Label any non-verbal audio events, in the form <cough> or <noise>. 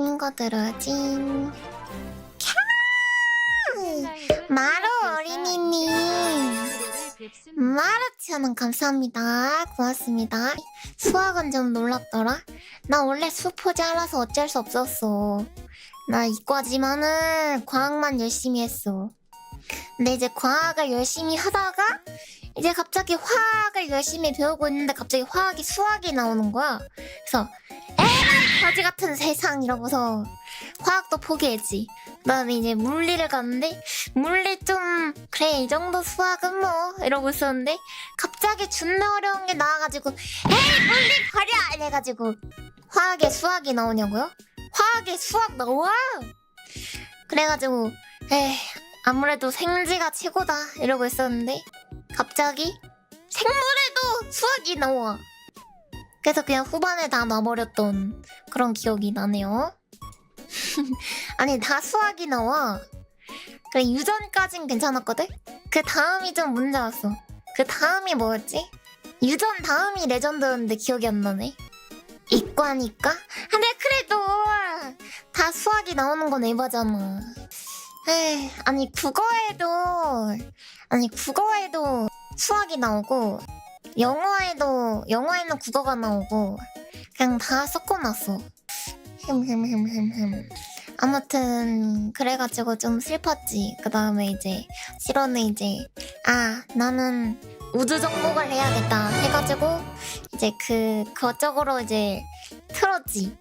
이거 들어야지. 마루 어린이님. 마루치아는 감사합니다. 고맙습니다. 수학은 좀 놀랍더라. 나 원래 수포지 알아서 어쩔 수 없었어. 나 이과지만은 과학만 열심히 했어. 근데 이제 과학을 열심히 하다가 이제 갑자기 화학을 열심히 배우고 있는데 갑자기 화학이 수학이 나오는 거야. 그래서 에이 거지 같은 세상 이러고서 화학도 포기했지. 그다음에 이제 물리를 갔는데 물리 좀 그래 이 정도 수학은 뭐 이러고 있었는데 갑자기 존나 어려운 게 나와가지고 에이 물리 버려 이래가지고 화학에 수학이 나오냐고요? 화학에 수학 나와? 그래가지고 에이 아무래도 생지가 최고다 이러고 있었는데 갑자기 생물에도 수학이 나와. 그래서 그냥 후반에 다 놔버렸던 그런 기억이 나네요. <laughs> 아니 다 수학이 나와. 그래 유전까진 괜찮았거든? 그 다음이 좀 문제 왔어. 그 다음이 뭐였지? 유전 다음이 레전드였는데 기억이 안 나네. 이과니까? 근데 그래도 다 수학이 나오는 건 에바잖아. 에이, 아니 국어에도 아니 국어에도 수학이 나오고 영어에도 영어에는 국어가 나오고 그냥 다 섞어놨어. 흠흠흠흠흠. 아무튼 그래가지고 좀 슬펐지. 그 다음에 이제 실어는 이제 아 나는 우주 정복을 해야겠다 해가지고 이제 그 그쪽으로 이제 틀었지.